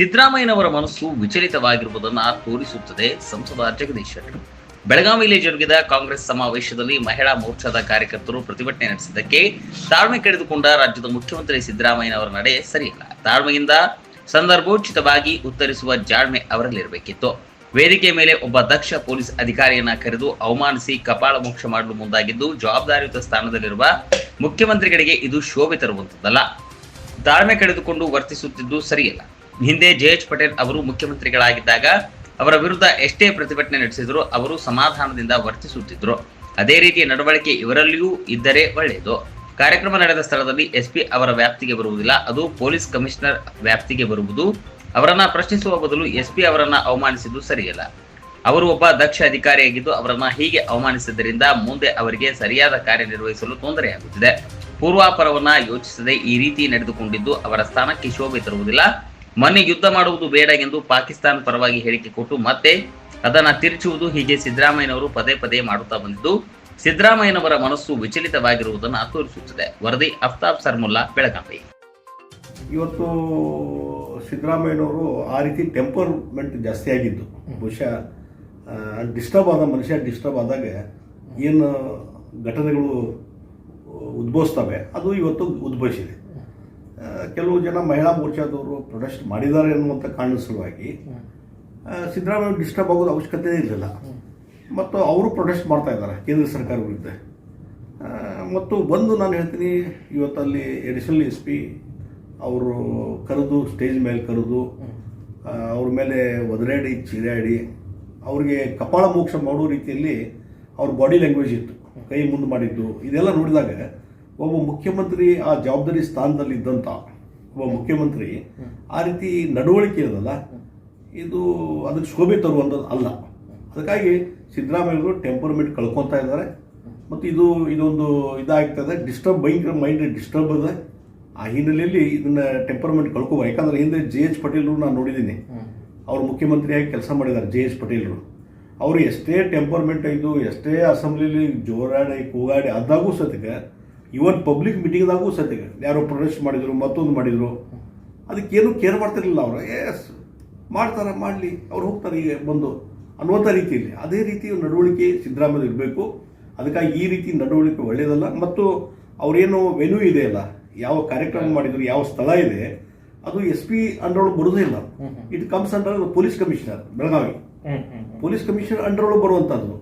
ಸಿದ್ದರಾಮಯ್ಯನವರ ಮನಸ್ಸು ವಿಚಲಿತವಾಗಿರುವುದನ್ನು ತೋರಿಸುತ್ತದೆ ಸಂಸದ ಜಗದೀಶ್ ಶೆಟ್ಟರ್ ಬೆಳಗಾವಿಯಲ್ಲಿ ಜರುಗಿದ ಕಾಂಗ್ರೆಸ್ ಸಮಾವೇಶದಲ್ಲಿ ಮಹಿಳಾ ಮೋರ್ಚಾದ ಕಾರ್ಯಕರ್ತರು ಪ್ರತಿಭಟನೆ ನಡೆಸಿದ್ದಕ್ಕೆ ತಾಳ್ಮೆ ಕಳೆದುಕೊಂಡ ರಾಜ್ಯದ ಮುಖ್ಯಮಂತ್ರಿ ಸಿದ್ದರಾಮಯ್ಯನವರ ನಡೆ ಸರಿಯಿಲ್ಲ. ತಾಳ್ಮೆಯಿಂದ ಸಂದರ್ಭೋಚಿತವಾಗಿ ಉತ್ತರಿಸುವ ಜಾಣ್ಮೆ ಅವರಲ್ಲಿರಬೇಕಿತ್ತು. ವೇದಿಕೆ ಮೇಲೆ ಒಬ್ಬ ದಕ್ಷ ಪೊಲೀಸ್ ಅಧಿಕಾರಿಯನ್ನ ಕರೆದು ಅವಮಾನಿಸಿ ಕಪಾಳ ಮೋಕ್ಷ ಮಾಡಲು ಮುಂದಾಗಿದ್ದು, ಜವಾಬ್ದಾರಿಯುತ ಸ್ಥಾನದಲ್ಲಿರುವ ಮುಖ್ಯಮಂತ್ರಿಗಳಿಗೆ ಇದು ಶೋಭೆ ತರುವಂತದ್ದಲ್ಲ. ತಾಳ್ಮೆ ಕಳೆದುಕೊಂಡು ವರ್ತಿಸುತ್ತಿದ್ದು ಸರಿಯಲ್ಲ. ಹಿಂದೆ ಜೆಎಚ್ ಪಟೇಲ್ ಅವರು ಮುಖ್ಯಮಂತ್ರಿಗಳಾಗಿದ್ದಾಗ ಅವರ ವಿರುದ್ಧ ಎಷ್ಟೇ ಪ್ರತಿಭಟನೆ ನಡೆಸಿದ್ರು ಅವರು ಸಮಾಧಾನದಿಂದ ವರ್ತಿಸುತ್ತಿದ್ದರು ಅದೇ ರೀತಿಯ ನಡವಳಿಕೆ ಇವರಲ್ಲಿಯೂ ಇದ್ದರೆ ಒಳ್ಳೆಯದು. ಕಾರ್ಯಕ್ರಮ ನಡೆದ ಸ್ಥಳದಲ್ಲಿ ಎಸ್ಪಿ ಅವರ ವ್ಯಾಪ್ತಿಗೆ ಬರುವುದಿಲ್ಲ. ಅದು ಪೊಲೀಸ್ ಕಮಿಷನರ್ ವ್ಯಾಪ್ತಿಗೆ ಬರುವುದು. ಅವರನ್ನ ಪ್ರಶ್ನಿಸುವ ಬದಲು ಎಸ್ಪಿ ಅವರನ್ನ ಅವಮಾನಿಸಿದ್ದು ಸರಿಯಲ್ಲ. ಅವರು ಒಬ್ಬ ದಕ್ಷ ಅಧಿಕಾರಿಯಾಗಿದ್ದು ಅವರನ್ನ ಹೀಗೆ ಅವಮಾನಿಸಿದ್ದರಿಂದ ಮುಂದೆ ಅವರಿಗೆ ಸರಿಯಾದ ಕಾರ್ಯನಿರ್ವಹಿಸಲು ತೊಂದರೆಯಾಗುತ್ತಿದೆ. ಪೂರ್ವಾಪರವನ್ನ ಯೋಚಿಸದೆ ಈ ರೀತಿ ನಡೆದುಕೊಂಡಿದ್ದು ಅವರ ಸ್ಥಾನಕ್ಕೆ ಶೋಭೆ ತರುವುದಿಲ್ಲ. ಮೊನ್ನೆ ಯುದ್ಧ ಮಾಡುವುದು ಬೇಡ ಎಂದು ಪಾಕಿಸ್ತಾನ ಪರವಾಗಿ ಹೇಳಿಕೆ ಕೊಟ್ಟು ಮತ್ತೆ ಅದನ್ನ ತಿರುಚುವುದು ಹೀಗೆ ಸಿದ್ದರಾಮಯ್ಯನವರು ಪದೇ ಪದೇ ಮಾಡುತ್ತಾ ಬಂದಿದ್ದು, ಸಿದ್ದರಾಮಯ್ಯನವರ ಮನಸ್ಸು ವಿಚಲಿತವಾಗಿರುವುದನ್ನು ತೋರಿಸುತ್ತದೆ. ವರದಿ ಅಫ್ತಾಬ್ ಸರ್ಮುಲ್ಲಾ, ಬೆಳಗಾವಿ. ಇವತ್ತು ಸಿದ್ದರಾಮಯ್ಯನವರು ಆ ರೀತಿ ಟೆಂಪರ್ಮೆಂಟ್ ಜಾಸ್ತಿ ಆಗಿದ್ದು. ಬಹುಶಃ ಡಿಸ್ಟರ್ಬ್ ಆದ ಮನುಷ್ಯ ಡಿಸ್ಟರ್ಬ್ ಆದಾಗ ಏನು ಘಟನೆಗಳು ಉದ್ಭವಿಸ್ತವೆ, ಅದು ಇವತ್ತು ಉದ್ಭವಿಸಿದೆ. ಕೆಲವು ಜನ ಮಹಿಳಾ ಮೋರ್ಚಾದವರು ಪ್ರೊಟೆಸ್ಟ್ ಮಾಡಿದ್ದಾರೆ ಅನ್ನುವಂಥ ಕಾರಣ ಸಲುವಾಗಿ ಸಿದ್ದರಾಮಯ್ಯ ಡಿಸ್ಟರ್ಬ್ ಆಗೋದು ಅವಶ್ಯಕತೆ ಇರಲಿಲ್ಲ. ಮತ್ತು ಅವರು ಪ್ರೊಟೆಸ್ಟ್ ಮಾಡ್ತಾ ಇದ್ದಾರೆ, ಕೇಂದ್ರ ಸರ್ಕಾರ ವಿರುದ್ಧ. ಮತ್ತು ಒಂದು ನಾನು ಹೇಳ್ತೀನಿ, ಇವತ್ತಲ್ಲಿ ಎಡಿಷನಲ್ ಎಸ್ ಪಿ ಅವರು ಕರೆದು ಸ್ಟೇಜ್ ಮೇಲೆ ಕರೆದು ಅವ್ರ ಮೇಲೆ ಒದರಾಡಿ, ಚಿರಾಡಿ, ಅವ್ರಿಗೆ ಕಪಾಳ ಮೋಕ್ಷ ಮಾಡೋ ರೀತಿಯಲ್ಲಿ ಅವ್ರ ಬಾಡಿ ಲ್ಯಾಂಗ್ವೇಜ್ ಇತ್ತು, ಕೈ ಮುಂದೆ ಮಾಡಿದ್ದು, ಇದೆಲ್ಲ ನೋಡಿದಾಗ ಒಬ್ಬ ಮುಖ್ಯಮಂತ್ರಿ ಆ ಜವಾಬ್ದಾರಿ ಸ್ಥಾನದಲ್ಲಿ ಇದ್ದಂತ ಒಬ್ಬ ಮುಖ್ಯಮಂತ್ರಿ ಆ ರೀತಿ ನಡವಳಿಕೆ ಇರೋದಲ್ಲ, ಇದು ಅದಕ್ಕೆ ಶೋಭೆ ತರುವಂಥದ್ದು ಅಲ್ಲ. ಅದಕ್ಕಾಗಿ ಸಿದ್ದರಾಮಯ್ಯವರು ಟೆಂಪರ್ಮೆಂಟ್ ಕಳ್ಕೊತಾ ಇದ್ದಾರೆ. ಮತ್ತು ಇದು, ಇದೊಂದು ಇದಾಗ್ತದೆ. ಡಿಸ್ಟರ್ಬ್ ಭಯಂಕರ ಮೈಂಡ್ ಡಿಸ್ಟರ್ಬ್ ಇದೆ. ಆ ಹಿನ್ನೆಲೆಯಲ್ಲಿ ಇದನ್ನ ಟೆಂಪರ್ಮೆಂಟ್ ಕಳ್ಕೋಬ ಯಾಕಂದ್ರೆ ಹಿಂದೆ ಜೆ ಎಚ್ ಪಟೇಲ್ರು ನಾನು ನೋಡಿದ್ದೀನಿ. ಅವರು ಮುಖ್ಯಮಂತ್ರಿಯಾಗಿ ಕೆಲಸ ಮಾಡಿದ್ದಾರೆ, ಜೆ ಎಚ್ ಪಟೇಲ್ರು. ಅವರು ಎಷ್ಟೇ ಟೆಂಪರ್ಮೆಂಟ್ ಆಯಿತು ಎಷ್ಟೇ ಅಸೆಂಬ್ಲಿಲಿ ಜೋರಾಡಿ, ಕೂಗಾಡಿ, ಅದಾಗೂ ಸತಿಗೆ ಇವನ್ ಪಬ್ಲಿಕ್ ಮೀಟಿಂಗ್ದಾಗೂ ಸದ್ಯಕ್ಕೆ. ಯಾರೋ ಪ್ರೊಟೆಸ್ಟ್ ಮಾಡಿದ್ರು ಮತ್ತೊಂದು ಮಾಡಿದ್ರು. ಅದಕ್ಕೇನು ಕೇರ್ ಮಾಡ್ತಿರಲಿಲ್ಲ ಅವರು. ಎಸ್ ಮಾಡ್ತಾರೆ ಮಾಡಲಿ. ಅವ್ರು ಹೋಗ್ತಾರೆ ಈಗ ಬಂದು. ಅನ್ನುವಂಥ ರೀತಿಯಲ್ಲಿ. ಅದೇ ರೀತಿ ನಡವಳಿಕೆ ಸಿದ್ದರಾಮಯ್ಯ ಇರಬೇಕು. ಅದಕ್ಕಾಗಿ ಈ ರೀತಿ ನಡವಳಿಕೆ ಒಳ್ಳೆಯದಲ್ಲ ಮತ್ತು ಅವರೇನು ವೆನ್ಯೂ ಇದೆ ಅಲ್ಲ ಯಾವ ಕಾರ್ಯಕ್ರಮ ಮಾಡಿದ್ರು ಯಾವ ಸ್ಥಳ ಇದೆ ಅದು ಎಸ್ ಪಿ ಅಂಡರ್ ಒಳಗೆ ಬರೋದೇ ಇಲ್ಲ. It comes under police commissioner Belagavi. Police commissioner under ಒಳಗೆ ಬರುವಂಥದ್ದು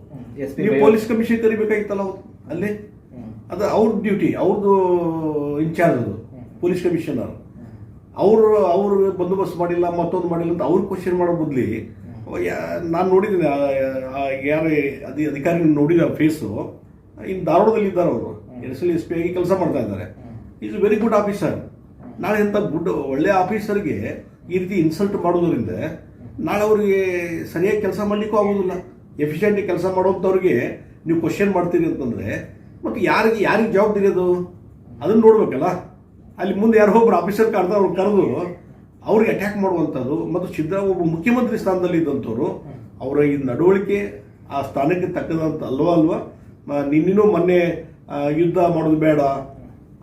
ಪೊಲೀಸ್ ಕಮಿಷನ್ ಕರಿಬೇಕಾಗಿತ್ತಲ್ಲ ಅಲ್ಲೇ? ಅದು ಅವ್ರ ಡ್ಯೂಟಿ ಅವ್ರದ್ದು ಇನ್ಚಾರ್ಜ್ ಅದು ಪೊಲೀಸ್ ಕಮಿಷನರ್ ಅವರು ಅವರು ಬಂದೋಬಸ್ತ್ ಮಾಡಿಲ್ಲ ಮತ್ತೊಂದು ಮಾಡಿಲ್ಲ ಅಂತ ಅವ್ರು ಕ್ವಶನ್ ಮಾಡೋ ಬದ್ಲಿ ನಾನು ನೋಡಿದ್ದೀನಿ ಯಾರು ಅದಿ ಅಧಿಕಾರಿ ನೋಡಿದ ಫೇಸು ಇನ್ನು ಧಾರವಾಡದಲ್ಲಿ ಇದ್ದಾರೆ ಅವರು. ಎಸ್ ಎಲ್ ಎಸ್ ಪಿ ಆಗಿ ಕೆಲಸ ಮಾಡ್ತಾ ಇದ್ದಾರೆ. ಈಸ್ ವೆರಿ ಗುಡ್ ಆಫೀಸರ್ ನಾಳೆ ಇಂಥ ಗುಡ್ ಒಳ್ಳೆ ಆಫೀಸರ್ಗೆ ಈ ರೀತಿ ಇನ್ಸಲ್ಟ್ ಮಾಡೋದ್ರಿಂದ ನಾಳೆ ಅವ್ರಿಗೆ ಸರಿಯಾಗಿ ಕೆಲಸ ಮಾಡಲಿಕ್ಕೂ ಆಗೋದಿಲ್ಲ. ಎಫಿಷಿಯೆಂಟ್ ಕೆಲಸ ಮಾಡೋಂಥವ್ರಿಗೆ ನೀವು ಕ್ವಶನ್ ಮಾಡ್ತೀರಿ ಅಂತಂದರೆ ಮತ್ತು ಯಾರಿಗೆ ಯಾರಿಗೆ ಜವಾಬ್ದಾರಿ ಅದು? ಅದನ್ನು ನೋಡ್ಬೇಕಲ್ಲ. ಅಲ್ಲಿ ಮುಂದೆ ಯಾರು ಒಬ್ರು ಆಫೀಸರ್ ಕರೆದು ಅವ್ರು ಕರೆದು ಅವ್ರಿಗೆ ಅಟ್ಯಾಕ್ ಮಾಡುವಂಥದ್ದು ಮತ್ತು ಸಿದ್ದ ಒಬ್ಬ ಮುಖ್ಯಮಂತ್ರಿ ಸ್ಥಾನದಲ್ಲಿ ಇದ್ದಂಥವ್ರು, ಅವರ ಈ ನಡವಳಿಕೆ ಆ ಸ್ಥಾನಕ್ಕೆ ತಕ್ಕದಂತ ಅಲ್ವಾ ಅಲ್ವಾ? ನಿನ್ನೂ ಮೊನ್ನೆ ಯುದ್ಧ ಮಾಡೋದು ಬೇಡ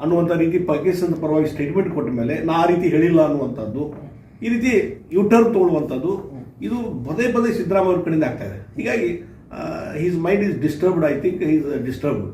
ಅನ್ನುವಂಥ ರೀತಿ ಪಾಕಿಸ್ತಾನದ ಪರವಾಗಿ ಸ್ಟೇಟ್ಮೆಂಟ್ ಕೊಟ್ಟ ಮೇಲೆ ನಾ ಆ ರೀತಿ ಹೇಳಿಲ್ಲ ಅನ್ನುವಂಥದ್ದು, ಈ ರೀತಿ ಯುಟರ್ನ್ ತಗೊಳ್ಳುವಂಥದ್ದು, ಇದು ಪದೇ ಪದೇ ಸಿದ್ದರಾಮಯ್ಯ ಅವ್ರ ಕಡೆಯಿಂದ ಆಗ್ತಾ ಇದೆ. ಹೀಗಾಗಿ his mind is disturbed I think is disturbed